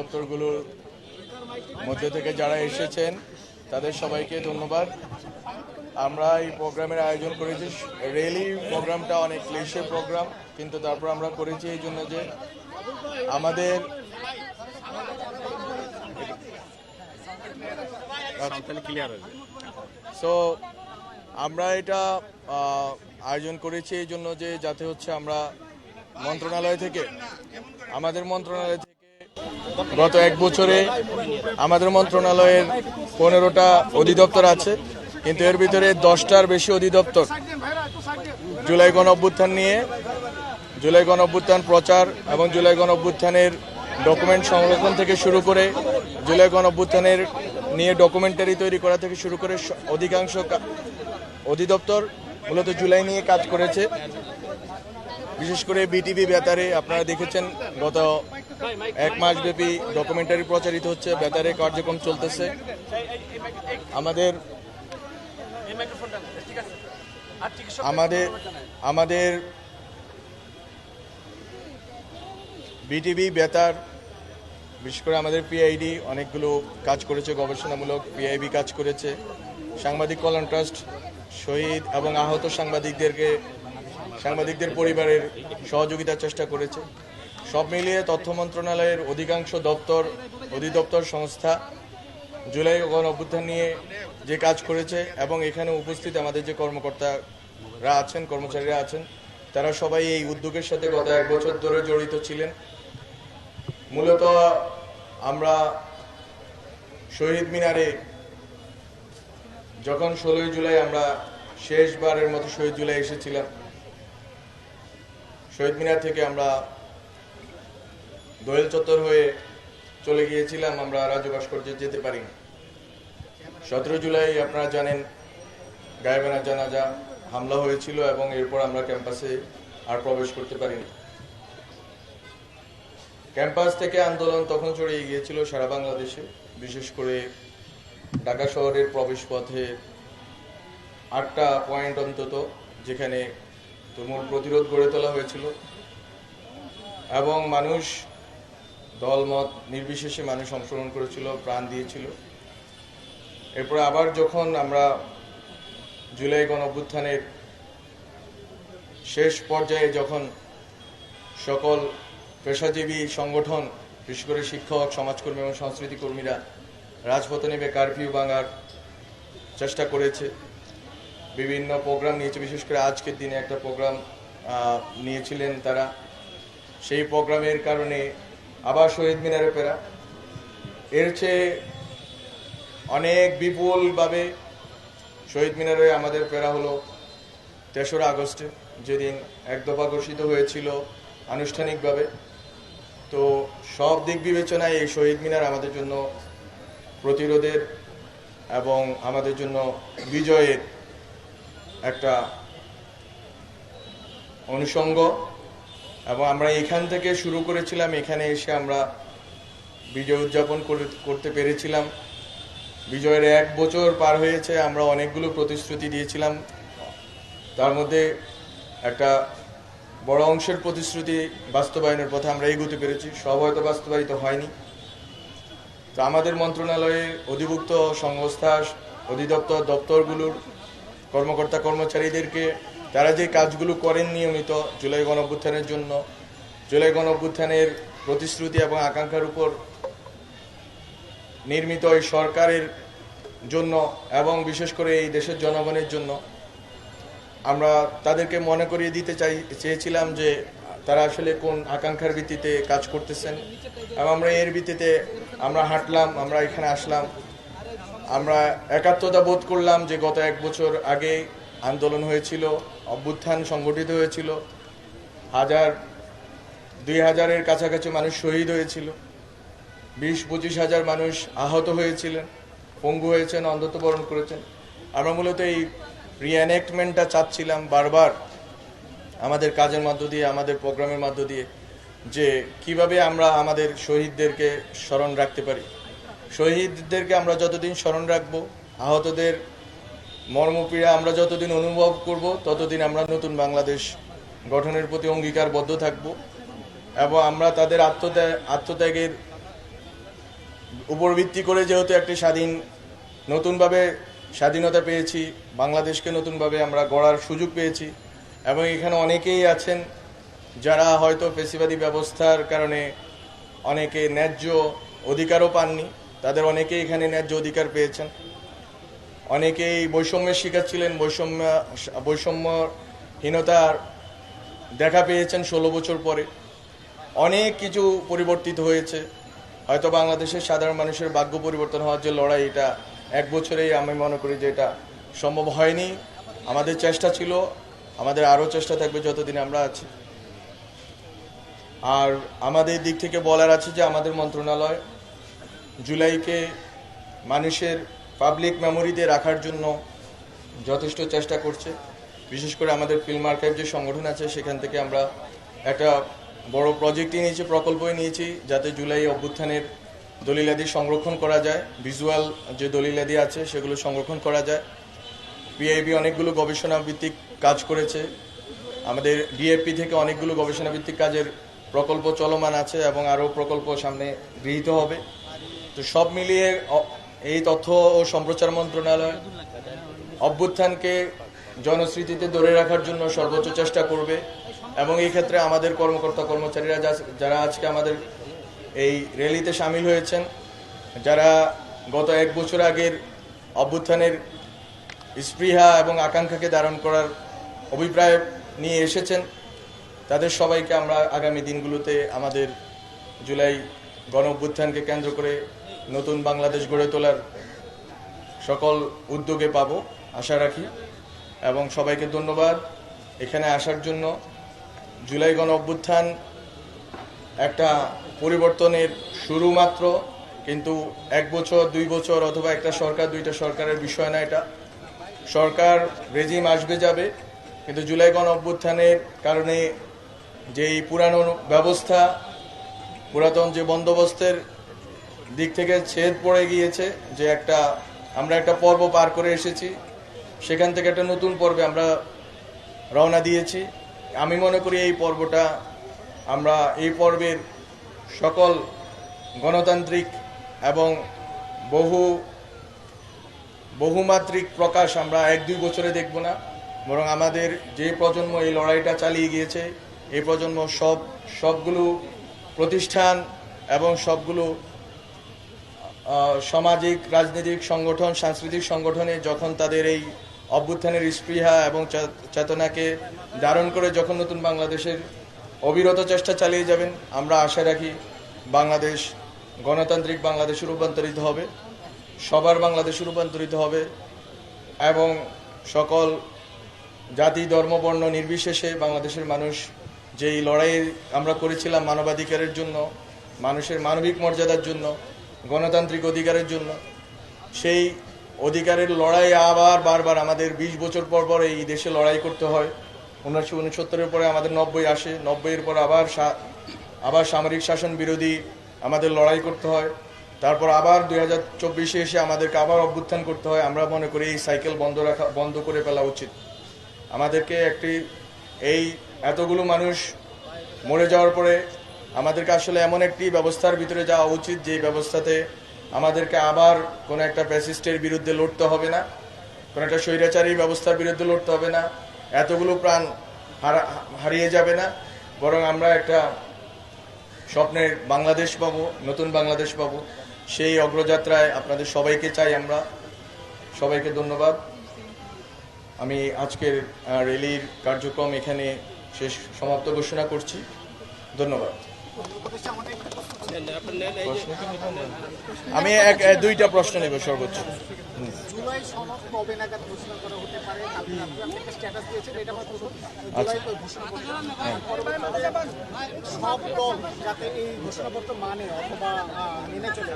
দপ্তরগুলোর মধ্যে থেকে যারা এসেছেন তাদের সবাইকে ধন্যবাদ। আমরা এই প্রোগ্রামের আয়োজন করেছি। রেলি প্রোগ্রামটা অনেক ক্লেশে প্রোগ্রাম কিন্তু তারপর আমরা করেছি এই জন্য যে আমাদের ক্লিয়ার সো আমরা এটা আয়োজন করেছি এই জন্য যে যাতে হচ্ছে আমরা মন্ত্রণালয় থেকে আমাদের মন্ত্রণালয় গত এক বছরে আমাদের মন্ত্রণালয়ের পনেরোটা অধিদপ্তর আছে, কিন্তু এর ভিতরে দশটার বেশি অধিদপ্তর জুলাই গণ অভ্যুত্থান নিয়ে, জুলাই গণ অভ্যুত্থান প্রচার এবং জুলাই গণ অভ্যুত্থানের ডকুমেন্ট সংরক্ষণ থেকে শুরু করে, জুলাই গণ অভ্যুত্থানের নিয়ে ডকুমেন্টারি তৈরি করা থেকে শুরু করে অধিকাংশ অধিদপ্তর মূলত জুলাই নিয়ে কাজ করেছে। বিশেষ করে বিটিভি বেতারে আপনারা দেখেছেন, গত এক মাস ব্যাপী ডকুমেন্টারি প্রচারিত হচ্ছে, বেতারে কার্যক্রম চলতেছে। আমাদের আমাদের আমাদের বিটিভি বেতার, বিশেষ করে আমাদের পিআইডি অনেকগুলো কাজ করেছে, গবেষণামূলক পিআইবি কাজ করেছে। সাংবাদিক কল্যাণ ট্রাস্ট, শহীদ এবং আহত সাংবাদিকদেরকে সাংবাদিকদের পরিবারের সহযোগিতার চেষ্টা করেছে। সব মিলিয়ে তথ্য মন্ত্রণালয়ের অধিকাংশ দপ্তর, অধিদপ্তর সংস্থা জুলাই গণ অভ্যুত্থান নিয়ে যে কাজ করেছে এবং এখানে উপস্থিত আমাদের যে কর্মকর্তারা আছেন, কর্মচারীরা আছেন, তারা সবাই এই উদ্যোগের সাথে গত এক বছর ধরে জড়িত ছিলেন। মূলত আমরা শহীদ মিনারে যখন ষোলোই জুলাই আমরা শেষবারের মতো শহীদ জুলাই এসেছিলাম, শহীদ মিনার থেকে আমরা দোয়েল চত্বর হয়ে চলে গিয়েছিলাম, আমরা রাজু ভাস্কর্যে যেতে পারিনি। সতেরো জুলাই, আপনারা জানেন, গায়েবানা জানাজা, হামলা হয়েছিল এবং এরপর আমরা ক্যাম্পাসে আর প্রবেশ করতে পারিনি। ক্যাম্পাস থেকে আন্দোলন তখন ছড়িয়ে গিয়েছিল সারা বাংলাদেশে, বিশেষ করে ঢাকা শহরের প্রবেশ পথে আটটা পয়েন্ট অন্তত, যেখানে তুমুল প্রতিরোধ গড়ে তোলা হয়েছিল। এবং মানুষ দলমত নির্বিশেষে মানুষ অংশগ্রহণ করেছিল, প্রাণ দিয়েছিল। এরপরে আবার যখন আমরা জুলাই গণ অভ্যুত্থানের শেষ পর্যায়ে যখন সকল পেশাজীবী সংগঠন, বিশেষ করে শিক্ষক, সমাজকর্মী এবং সংস্কৃতি কর্মীরা রাজপথে নেমে কারফিউ ভাঙার চেষ্টা করেছে। বিভিন্ন প্রোগ্রাম নিয়েছে, বিশেষ করে আজকের দিনে একটা প্রোগ্রাম নিয়েছিলেন তারা। সেই প্রোগ্রামের কারণে আবার শহীদ মিনারে ফেরা। এর চেয়ে অনেক বিপুলভাবে শহীদ মিনারে আমাদের ফেরা হলো তেসরা আগস্টে, যেদিন এক দফা ঘোষিত হয়েছিল আনুষ্ঠানিকভাবে। তো সব দিক বিবেচনায় এই শহীদ মিনার আমাদের জন্য প্রতিরোধের এবং আমাদের জন্য বিজয়ের একটা অনুষঙ্গ। এবং আমরা এখান থেকে শুরু করেছিলাম, এখানে এসে আমরা বিজয় উদযাপন করে- করতে পেরেছিলাম। বিজয়ের এক বছর পার হয়েছে, আমরা অনেকগুলো প্রতিশ্রুতি দিয়েছিলাম। তার মধ্যে একটা বড় অংশের প্রতিশ্রুতি বাস্তবায়নের পথে আমরা এগোতে পেরেছি। সব হয়তো বাস্তবায়িত হয়নি। তো আমাদের মন্ত্রণালয়ে অধিভুক্ত সংস্থা, অধিদপ্তর দপ্তরগুলোর কর্মকর্তা কর্মচারীদেরকে তারা যে কাজগুলো করেন নিয়মিত জুলাই গণ অভ্যুত্থানের জন্য, জুলাই গণ অভ্যুত্থানের প্রতিশ্রুতি এবং আকাঙ্ক্ষার উপর নির্মিত এই সরকারের জন্য এবং বিশেষ করে এই দেশের জনগণের জন্য, আমরা তাদেরকে মনে করিয়ে দিতে চাই, চেয়েছিলাম যে তারা আসলে কোন আকাঙ্ক্ষার ভিত্তিতে কাজ করতেছেন। এবং আমরা এর ভিত্তিতে আমরা হাঁটলাম, আমরা এখানে আসলাম। আমরা একাত্মতা বোধ করলাম যে গত এক বছর আগে আন্দোলন হয়েছিল। অভ্যুত্থান সংগঠিত হয়েছিল। হাজার, দুই হাজারের কাছাকাছি মানুষ শহীদ হয়েছিল। বিশ, পঁচিশ হাজার মানুষ আহত হয়েছিলেন, পঙ্গু হয়েছেন অন্ধত্ব বরণ করেছেন। আমরা মূলত এই রিঅ্যানেক্টমেন্টটা চাচ্ছিলাম বারবার আমাদের কাজের মধ্য দিয়ে, আমাদের প্রোগ্রামের মধ্য দিয়ে, যে কীভাবে আমরা আমাদের শহীদদেরকে স্মরণ রাখতে পারি। শহীদদেরকে আমরা যতদিন স্মরণ রাখব, আহতদের মর্মপীড়া আমরা যতদিন অনুভব করব, ততদিন আমরা নতুন বাংলাদেশ গঠনের প্রতি অঙ্গীকারবদ্ধ থাকব এবং আমরা তাদের আত্মত্যাগ, আত্মত্যাগের উপর ভিত্তি করে যেহেতু একটি স্বাধীন, নতুনভাবে স্বাধীনতা পেয়েছি, বাংলাদেশকে নতুনভাবে আমরা গড়ার সুযোগ পেয়েছি এবং এখানে অনেকেই আছেন যারা হয়তো ফেসিবাদী ব্যবস্থার কারণে অনেকে ন্যায্য অধিকারও পাননি, তাদের অনেকেই এখানে ন্যায্য অধিকার পেয়েছেন। অনেকেই বৈষম্যের শিকার ছিলেন, বৈষম্য, বৈষম্যহীনতার দেখা পেয়েছেন ষোলো বছর পরে। অনেক কিছু পরিবর্তিত হয়েছে। হয়তো বাংলাদেশের সাধারণ মানুষের ভাগ্য পরিবর্তন হওয়ার যে লড়াই, এটা এক বছরেই আমি মনে করি যে এটা সম্ভব হয়নি। আমাদের চেষ্টা ছিল, আমাদের আরও চেষ্টা থাকবে যতদিন আমরা আছি। আর আমাদের দিক থেকে বলার আছে যে আমাদের মন্ত্রণালয় জুলাইকে মানুষের পাবলিক মেমোরিতে রাখার জন্য যথেষ্ট চেষ্টা করছে। বিশেষ করে আমাদের ফিল্ম আর্কাইভ যে সংগঠন আছে, সেখান থেকে আমরা একটা বড় প্রজেক্টই নিয়েছি প্রকল্পই নিয়েছি, যাতে জুলাই অভ্যুত্থানের দলিলাদি সংরক্ষণ করা যায় ভিজুয়াল যে দলিলাদি আছে, সেগুলো সংরক্ষণ করা যায়। পিআইবি অনেকগুলো গবেষণা ভিত্তিক কাজ করেছে। আমাদের ডিএপি থেকে অনেকগুলো গবেষণা ভিত্তিক কাজের প্রকল্প চলমান আছে এবং আরও প্রকল্প সামনে গৃহীত হবে। তো সব মিলিয়ে এই তথ্য ও সম্প্রচার মন্ত্রণালয় অভ্যুত্থানকে জনস্মৃতিতে ধরে রাখার জন্য সর্বোচ্চ চেষ্টা করবে এবং এই ক্ষেত্রে আমাদের কর্মকর্তা কর্মচারীরা যারা আজকে আমাদের এই র্যালিতে সামিল হয়েছেন, যারা গত এক বছর আগের অভ্যুত্থানের স্পৃহা এবং আকাঙ্ক্ষাকে ধারণ করার অভিপ্রায় নিয়ে এসেছেন, তাদের সবাইকে আমরা আগামী দিনগুলোতে আমাদের জুলাই গণ অভ্যুত্থানকে কেন্দ্র করে নতুন বাংলাদেশ গড়ে তোলার সকল উদ্যোগে পাবো, আশা রাখি। এবং সবাইকে ধন্যবাদ। এখানে আসার জন্য জুলাই গণ অভ্যুত্থান একটা পরিবর্তনের শুরু মাত্র, কিন্তু এক বছর, দুই বছর অথবা একটা সরকার, দুইটা সরকারের বিষয় না এটা। সরকার রেজিম আসবে যাবে, কিন্তু জুলাই গণ অভ্যুত্থানের কারণে যেই পুরানো ব্যবস্থা, পুরাতন যে বন্দোবস্তের দিক থেকে ছেদ পড়ে গিয়েছে যে একটা, আমরা একটা পর্ব পার করে এসেছি। সেখান থেকে একটা নতুন পর্বে আমরা রওনা দিয়েছি। আমি মনে করি এই পর্বটা, আমরা এই পর্বের সকল গণতান্ত্রিক এবং বহু, বহুমাত্রিক প্রকাশ আমরা এক দুই বছরে দেখব না। বরং আমাদের যে প্রজন্ম এই লড়াইটা চালিয়ে গিয়েছে, এই প্রজন্ম সব, সবগুলো প্রতিষ্ঠান এবং সবগুলো সামাজিক, রাজনৈতিক সংগঠন, সাংস্কৃতিক সংগঠনে যখন তাদের এই অভ্যুত্থানের স্পৃহা এবং চেতনাকে ধারণ করে যখন নতুন বাংলাদেশের অবিরত চেষ্টা চালিয়ে যাবেন, আমরা আশা রাখি বাংলাদেশ গণতান্ত্রিক বাংলাদেশে রূপান্তরিত হবে, সবার বাংলাদেশে রূপান্তরিত হবে এবং সকল জাতি, ধর্ম, বর্ণ নির্বিশেষে বাংলাদেশের মানুষ যেই লড়াই আমরা করেছিলাম মানবাধিকারের জন্য, মানুষের মানবিক মর্যাদার জন্য গণতান্ত্রিক অধিকারের জন্য। সেই অধিকারের লড়াই আবার বারবার আমাদের বিশ বছর পর পর এই দেশে লড়াই করতে হয়। উনিশশো উনসত্তরের পরে আমাদের নব্বই আসে, নব্বইয়ের পর আবার আবার সামরিক শাসন বিরোধী আমাদের লড়াই করতে হয়। তারপর আবার দুই হাজার চব্বিশে এসে আমাদেরকে আবার অভ্যুত্থান করতে হয়। আমরা মনে করি এই সাইকেল বন্ধ রাখা, বন্ধ করে ফেলা উচিত। আমাদেরকে একটি, এই এতগুলো মানুষ মরে যাওয়ার পরে আমাদেরকে আসলে এমন একটি ব্যবস্থার ভিতরে যাওয়া উচিত, যে ব্যবস্থাতে আমাদেরকে আবার কোনো একটা প্যাসিস্টের বিরুদ্ধে লড়তে হবে না, কোনো একটা স্বৈরাচারী ব্যবস্থার বিরুদ্ধে লড়তে হবে না, এতগুলো প্রাণ হারা, হারিয়ে যাবে না, বরং আমরা একটা স্বপ্নের বাংলাদেশ পাবো, নতুন বাংলাদেশ পাবো। সেই অগ্রযাত্রায় আপনাদের সবাইকে চাই আমরা। সবাইকে ধন্যবাদ। আমি আজকের র্যালির কার্যক্রম এখানে শেষ, সমাপ্ত ঘোষণা করছি। ধন্যবাদ। আমি এক দুইটা প্রশ্ন নেব সর্বোচ্চ জুলাই সনদ কবে নাগাদ ঘোষণা করা হতে পারে কালকে রাত্রে আপনি একটা স্ট্যাটাস দিয়েছেন এটা মাত্র আচ্ছা। জুলাই তো ঘোষণা সব দল যাতে এই ঘোষণাপত্র মানে অথবা মেনে চলে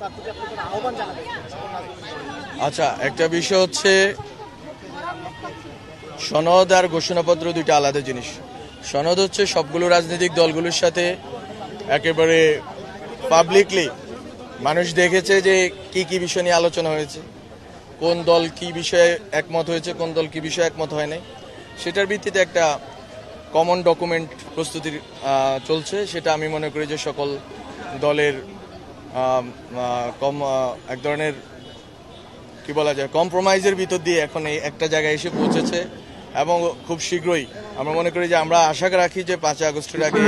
তার প্রতি আপনি কোনো আহ্বান জানাবেন সকল রাজনৈতিক দলকে। আচ্ছা একটা বিষয় হচ্ছে সনদ আর ঘোষণাপত্র দুইটা আলাদা জিনিস সনদ হচ্ছে সবগুলো রাজনৈতিক দলগুলোর সাথে একেবারে পাবলিকলি মানুষ দেখেছে যে কি কি বিষয় নিয়ে আলোচনা হয়েছে, কোন দল কি বিষয়ে একমত হয়েছে, কোন দল কি বিষয়ে একমত হয় নাই। সেটার ভিত্তিতে একটা কমন ডকুমেন্ট প্রস্তুতির চলছে। সেটা আমি মনে করি যে সকল দলের কম এক ধরনের কি বলা যায় কম্প্রোমাইজের ভিতর দিয়ে এখন এই একটা জায়গায় এসে পৌঁছেছে। এবং খুব শীঘ্রই আমরা মনে করি যে আমরা আশা রাখি যে পাঁচই আগস্টের আগে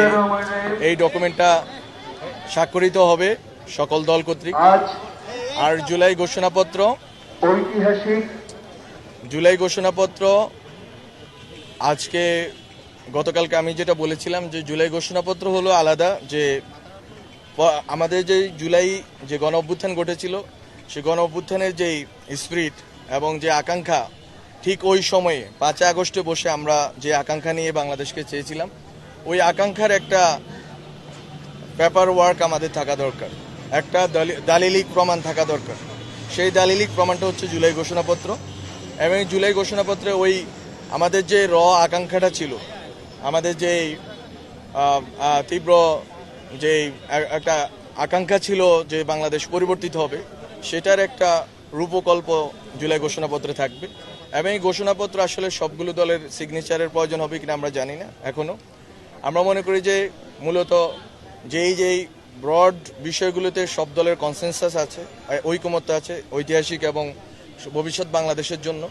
এই ডকুমেন্টটা স্বাক্ষরিত হবে সকল দল কর্তৃক। আর জুলাই ঘোষণাপত্র ঐতিহাসিক জুলাই ঘোষণাপত্র আজকে গতকালকে আমি যেটা বলেছিলাম যে জুলাই ঘোষণাপত্র হলো আলাদা যে আমাদের যে জুলাই যে গণ অভ্যুত্থান ঘটেছিল সেই গণ অভ্যুত্থানের যেই স্পিরিট এবং যে আকাঙ্ক্ষা ঠিক ওই সময়ে, পাঁচই আগস্টে বসে আমরা যে আকাঙ্ক্ষা নিয়ে বাংলাদেশকে চেয়েছিলাম, ওই আকাঙ্ক্ষার একটা পেপার ওয়ার্ক আমাদের থাকা দরকার। একটা দালি- দালিলিক প্রমাণ থাকা দরকার। সেই দালিলিক প্রমাণটা হচ্ছে জুলাই ঘোষণাপত্র। এবং জুলাই ঘোষণাপত্রে ওই আমাদের যে র আকাঙ্ক্ষাটা ছিল, আমাদের যে তীব্র যে একটা আকাঙ্ক্ষা ছিল যে বাংলাদেশ পরিবর্তিত হবে, সেটার একটা রূপকল্প জুলাই ঘোষণাপত্রে থাকবে। এবং এই ঘোষণাপত্র আসলে সবগুলো দলের সিগনেচারের প্রয়োজন হবে কিনা আমরা জানি না এখনও। আমরা মনে করি যে মূলত যেই যেই ব্রড বিষয়গুলোতে সব দলের কনসেনসাস আছে ঐকমত্য আছে, ঐতিহাসিক এবং ভবিষ্যৎ বাংলাদেশের জন্য,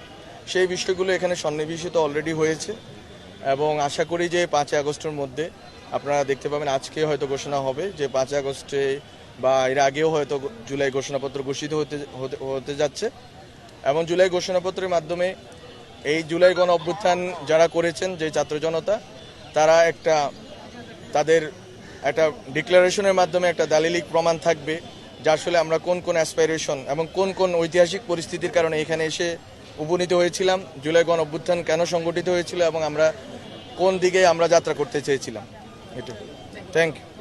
সেই বিষয়গুলো এখানে সন্নিবেশিত অলরেডি হয়েছে। এবং আশা করি যে পাঁচই আগস্টের মধ্যে আপনারা দেখতে পাবেন, আজকে হয়তো ঘোষণা হবে যে পাঁচই আগস্টে বা এর আগেও হয়তো জুলাই ঘোষণাপত্র ঘোষিত হতে- হতে যাচ্ছে। এবং জুলাই ঘোষণাপত্রের মাধ্যমে এই জুলাই গণ অভ্যুত্থান যারা করেছেন, যে ছাত্র জনতা, তারা একটা তাদের একটা ডিক্লারেশনের মাধ্যমে একটা দালিলিক প্রমাণ থাকবে যে আসলে আমরা কোন কোন অ্যাসপাইরেশন এবং কোন কোন ঐতিহাসিক পরিস্থিতির কারণে এখানে এসে উপনীত হয়েছিলাম, জুলাই গণ অভ্যুত্থান কেন সংগঠিত হয়েছিল এবং আমরা কোন দিকে আমরা যাত্রা করতে চেয়েছিলাম। এটা থ্যাংক ইউ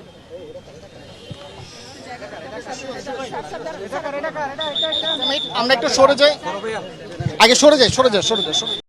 আমরা একটু সরে যাই আগে সরে যাই সরে যাই সরে যাই সরে।